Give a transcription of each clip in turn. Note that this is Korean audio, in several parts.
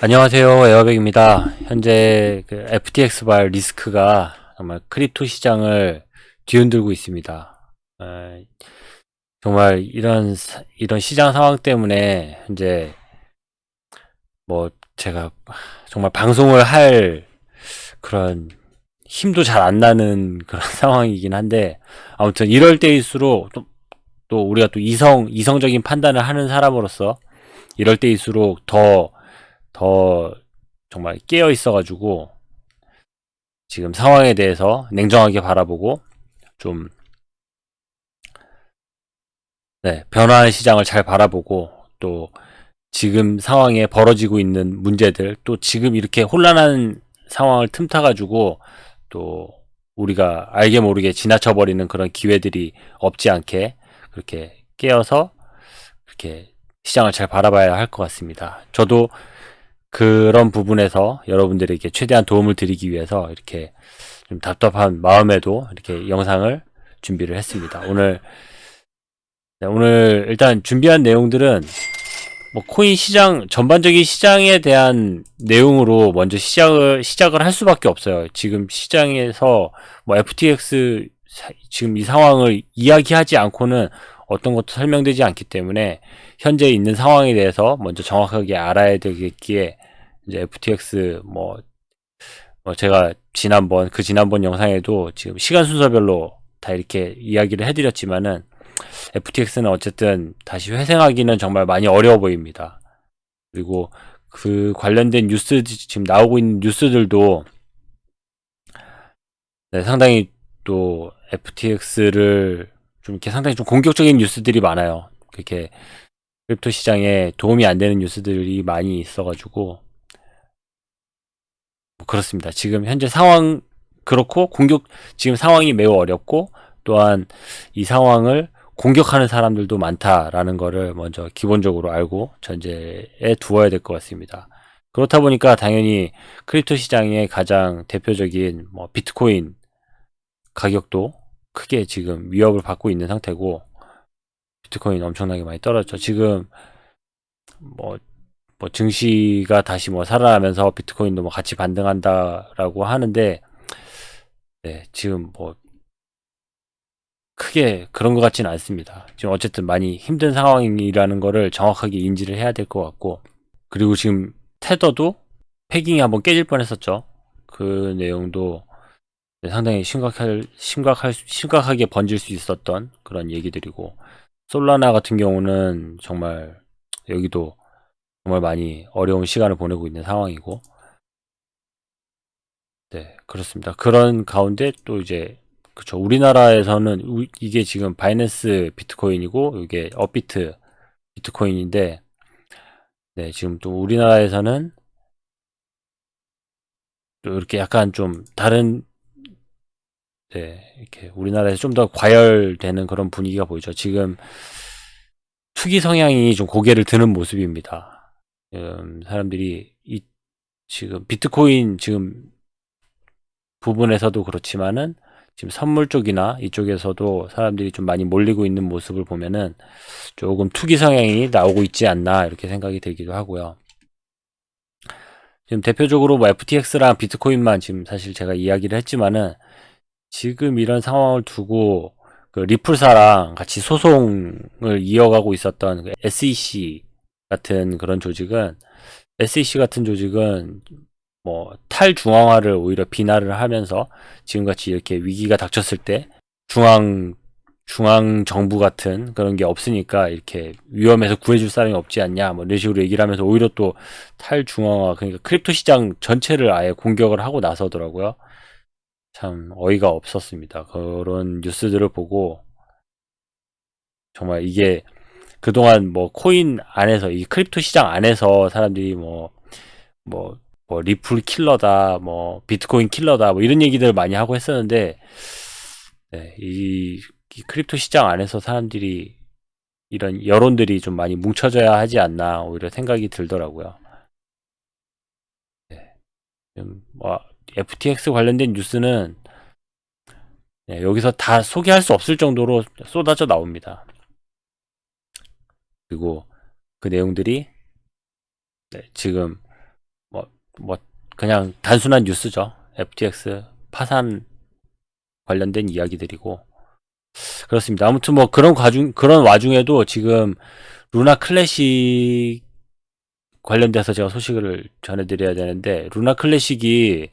안녕하세요. 에어백입니다. 현재 그 FTX 발 리스크가 정말 크립토 시장을 뒤흔들고 있습니다. 에, 정말 이런 사- 이런 시장 상황 때문에 현재 뭐 제가 정말 방송을 할 그런 힘도 잘 안 나는 그런 상황이긴 한데 아무튼 이럴 때일수록 또, 또 우리가 또 이성 이성적인 판단을 하는 사람으로서 이럴 때일수록 더 더 정말 깨어 있어가지고 지금 상황에 대해서 냉정하게 바라보고 좀 네, 변화하는 시장을 잘 바라보고 또 지금 상황에 벌어지고 있는 문제들 또 지금 이렇게 혼란한 상황을 틈타 가지고 또 우리가 알게 모르게 지나쳐 버리는 그런 기회들이 없지 않게 그렇게 깨어서 그렇게 시장을 잘 바라봐야 할 것 같습니다. 저도 그런 부분에서 여러분들에게 최대한 도움을 드리기 위해서 이렇게 좀 답답한 마음에도 이렇게 영상을 준비를 했습니다. 오늘 네, 오늘 일단 준비한 내용들은 뭐 코인 시장 전반적인 시장에 대한 내용으로 먼저 시작을 시작을 할 수밖에 없어요. 지금 시장에서 뭐 FTX 사- 지금 이 상황을 이야기하지 않고는 어떤 것도 설명되지 않기 때문에 현재 있는 상황에 대해서 먼저 정확하게 알아야 되겠기에 이제 FTX 뭐, 뭐 제가 지난번 그 지난번 영상에도 지금 시간 순서별로 다 이렇게 이야기를 해드렸지만은 FTX는 어쨌든 다시 회생하기는 정말 많이 어려워 보입니다. 그리고 그 관련된 뉴스 지금 나오고 있는 뉴스들도 네, 상당히 또 FTX를 좀 이렇게 상당히 좀 공격적인 뉴스들이 많아요. 그렇게 크립토 시장에 도움이 안 되는 뉴스들이 많이 있어가지고 뭐 그렇습니다. 지금 현재 상황 그렇고 공격 지금 상황이 매우 어렵고 또한 이 상황을 공격하는 사람들도 많다라는 거를 먼저 기본적으로 알고 전제에 두어야 될 것 같습니다. 그렇다 보니까 당연히 크립토 시장의 가장 대표적인 뭐 비트코인 가격도 크게 지금 위협을 받고 있는 상태고 비트코인 엄청나게 많이 떨어졌죠. 지금 뭐, 뭐 증시가 다시 뭐 살아나면서 비트코인도 뭐 같이 반등한다라고 하는데 네, 지금 뭐 크게 그런 것 같지는 않습니다. 지금 어쨌든 많이 힘든 상황이라는 거를 정확하게 인지를 해야 될 것 같고 그리고 지금 테더도 패깅이 한번 깨질 뻔했었죠. 그 내용도 네, 상당히 심각할 심각할 수- 심각하게 번질 수 있었던 그런 얘기들이고 솔라나 같은 경우는 정말 여기도 정말 많이 어려운 시간을 보내고 있는 상황이고 네 그렇습니다. 그런 가운데 또 이제 그쵸 우리나라에서는 우- 이게 지금 바이낸스 비트코인이고 이게 업비트 비트코인인데 네 지금 또 우리나라에서는 또 이렇게 약간 좀 다른 네, 이렇게 우리나라에서 좀 더 과열되는 그런 분위기가 보이죠. 지금 투기 성향이 좀 고개를 드는 모습입니다. 음, 사람들이 이 지금 비트코인 지금 부분에서도 그렇지만은 지금 선물 쪽이나 이쪽에서도 사람들이 좀 많이 몰리고 있는 모습을 보면은 조금 투기 성향이 나오고 있지 않나 이렇게 생각이 들기도 하고요. 지금 대표적으로 뭐 FTX랑 비트코인만 지금 사실 제가 이야기를 했지만은 지금 이런 상황을 두고 그 리플사랑 같이 소송을 이어가고 있었던 그 SEC 같은 그런 조직은 SEC 같은 조직은 뭐 탈중앙화를 오히려 비난을 하면서 지금같이 이렇게 위기가 닥쳤을 때 중앙 중앙 정부 같은 그런 게 없으니까 이렇게 위험해서 구해줄 사람이 없지 않냐 뭐 이런 식으로 얘기를 하면서 오히려 또 탈중앙화 그러니까 크립토 시장 전체를 아예 공격을 하고 나서더라고요. 참 어이가 없었습니다. 그런 뉴스들을 보고 정말 이게 그동안 뭐 코인 안에서 이 크립토 시장 안에서 사람들이 뭐뭐 뭐 리플 킬러다 뭐 비트코인 킬러다 뭐 이런 얘기들 많이 하고 했었는데 네, 이, 이 크립토 시장 안에서 사람들이 이런 여론들이 좀 많이 뭉쳐져야 하지 않나 오히려 생각이 들더라고요. 네. 좀, 뭐, FTX 관련된 뉴스는 네, 여기서 다 소개할 수 없을 정도로 쏟아져 나옵니다. 그리고 그 내용들이 네, 지금 뭐, 뭐 그냥 단순한 뉴스죠. FTX 파산 관련된 이야기들이고 그렇습니다. 아무튼 뭐 그런 과중 그런 와중에도 지금 루나 클래식 관련돼서 제가 소식을 전해드려야 되는데 루나 클래식이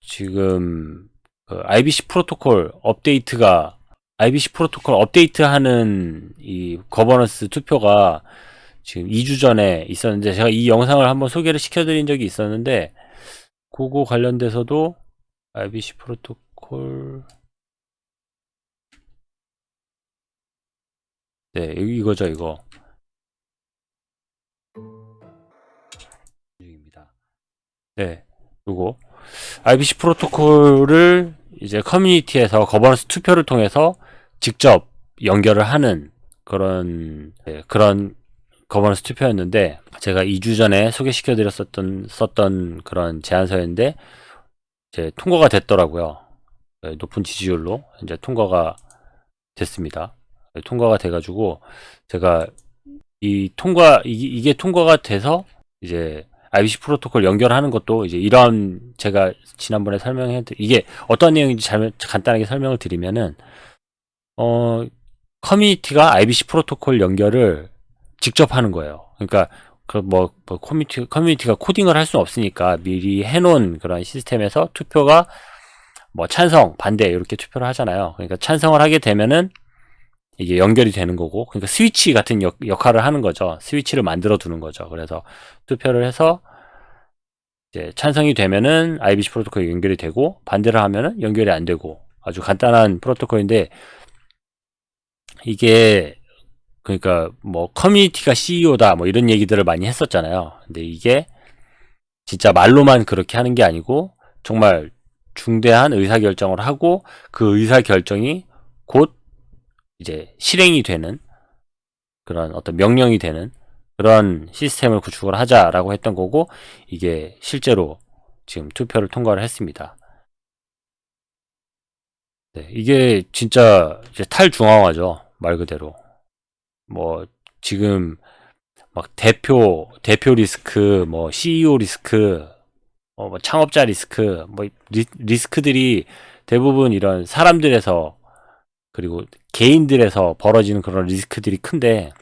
지금 그 IBC 프로토콜 업데이트가 IBC 프로토콜 업데이트하는 이 거버넌스 투표가 지금 2주 전에 있었는데 제가 이 영상을 한번 소개를 시켜드린 적이 있었는데 그거 관련돼서도 IBC 프로토콜 네 이- 이거죠 이거 중입니다. 네 요거 IBC 프로토콜을 이제 커뮤니티에서 거버넌스 투표를 통해서 직접 연결을 하는 그런 네, 그런 거버넌스 투표였는데 제가 2주 전에 소개시켜 드렸었던 썼던 그런 제안서였는데 이제 통과가 됐더라고요. 네, 높은 지지율로 이제 통과가 됐습니다. 네, 통과가 돼가지고 제가 이 통과 이, 이게 통과가 돼서 이제 IBC 프로토콜 연결하는 것도 이제 이런 제가 지난번에 설명해 드 이게 어떤 내용인지 잘, 간단하게 설명을 드리면은 어 커뮤니티가 IBC 프로토콜 연결을 직접 하는 거예요. 그러니까 그뭐 뭐 커뮤니티 커뮤니티가 코딩을 할 수는 없으니까 미리 해놓은 그런 시스템에서 투표가 뭐 찬성, 반대 이렇게 투표를 하잖아요. 그러니까 찬성을 하게 되면은 이게 연결이 되는 거고, 그러니까 스위치 같은 역, 역할을 하는 거죠. 스위치를 만들어 두는 거죠. 그래서 투표를 해서 이제 찬성이 되면은 IBC 프로토콜이 연결이 되고 반대를 하면은 연결이 안 되고 아주 간단한 프로토콜인데 이게 그러니까 뭐 커뮤니티가 CEO다 뭐 이런 얘기들을 많이 했었잖아요. 근데 이게 진짜 말로만 그렇게 하는 게 아니고 정말 중대한 의사 결정을 하고 그 의사 결정이 곧 이제 실행이 되는 그런 어떤 명령이 되는 그런 시스템을 구축을 하자라고 했던 거고 이게 실제로 지금 투표를 통과를 했습니다. 네, 이게 진짜 이제 탈중앙화죠 말 그대로 뭐 지금 막 대표 대표 리스크 뭐 CEO 리스크 어, 뭐 창업자 리스크 뭐 리, 리스크들이 대부분 이런 사람들에서 그리고 개인들에서 벌어지는 그런 리스크들이 큰데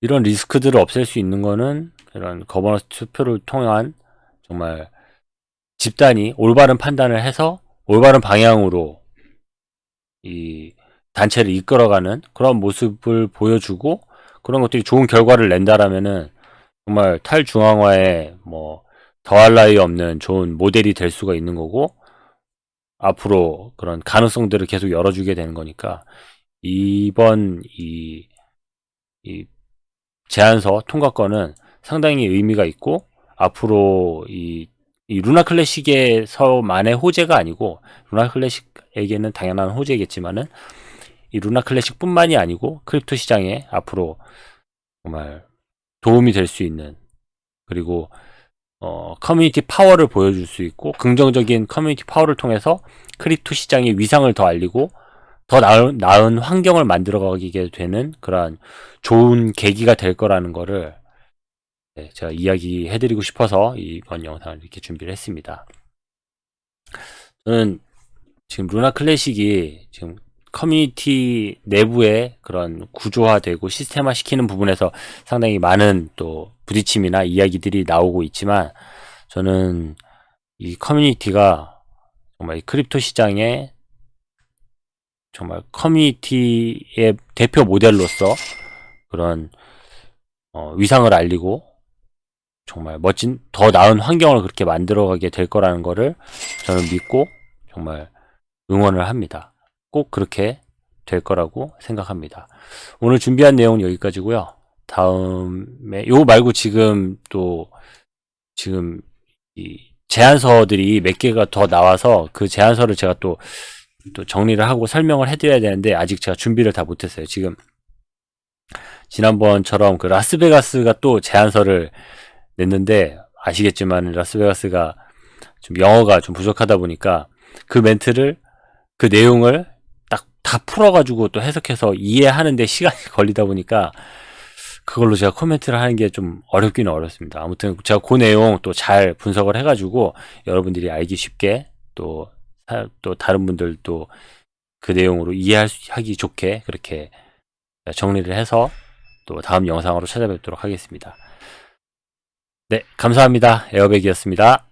이런 리스크들을 없앨 수 있는 거는 이런 거버넌스 투표를 통한 정말 집단이 올바른 판단을 해서 올바른 방향으로 이 단체를 이끌어가는 그런 모습을 보여주고 그런 것들이 좋은 결과를 낸다라면은 정말 탈중앙화에 뭐 더할 나위 없는 좋은 모델이 될 수가 있는 거고 앞으로 그런 가능성들을 계속 열어주게 되는 거니까 이번 이, 이 제안서 통과권은 상당히 의미가 있고 앞으로 이, 이 루나 클래식에서만의 호재가 아니고 루나 클래식에게는 당연한 호재겠지만은 이 루나 클래식뿐만이 아니고 크립토 시장에 앞으로 정말 도움이 될 수 있는 그리고 어, 커뮤니티 파워를 보여줄 수 있고 긍정적인 커뮤니티 파워를 통해서 크립토 시장의 위상을 더 알리고 더 나은, 나은 환경을 만들어가게 되는 그러한 좋은 계기가 될 거라는 거를 네, 제가 이야기해드리고 싶어서 이번 영상을 이렇게 준비를 했습니다. 저는 지금 루나 클래식이 지금 커뮤니티 내부의 그런 구조화되고 시스템화 시키는 부분에서 상당히 많은 또 부딪힘이나 이야기들이 나오고 있지만 저는 이 커뮤니티가 정말 이 크립토 시장의 정말 커뮤니티의 대표 모델로서 그런 어, 위상을 알리고 정말 멋진 더 나은 환경을 그렇게 만들어가게 될 거라는 거를 저는 믿고 정말 응원을 합니다. 꼭 그렇게 될 거라고 생각합니다. 오늘 준비한 내용은 여기까지고요. 다음에 요 말고 지금 또 지금 이 제안서들이 몇 개가 더 나와서 그 제안서를 제가 또, 또 정리를 하고 설명을 해드려야 되는데 아직 제가 준비를 다 못했어요. 지금 지난번처럼 그 라스베가스가 또 제안서를 냈는데 아시겠지만 라스베가스가 좀 영어가 좀 부족하다 보니까 그 멘트를 그 내용을 딱 다 풀어가지고 또 해석해서 이해하는데 시간이 걸리다 보니까 그걸로 제가 코멘트를 하는 게 좀 어렵기는 어렵습니다. 아무튼 제가 그 내용 또 잘 분석을 해가지고 여러분들이 알기 쉽게 또, 사- 또 다른 분들도 그 내용으로 이해하기 좋게 그렇게 정리를 해서 또 다음 영상으로 찾아뵙도록 하겠습니다. 네, 감사합니다. 에어백이었습니다.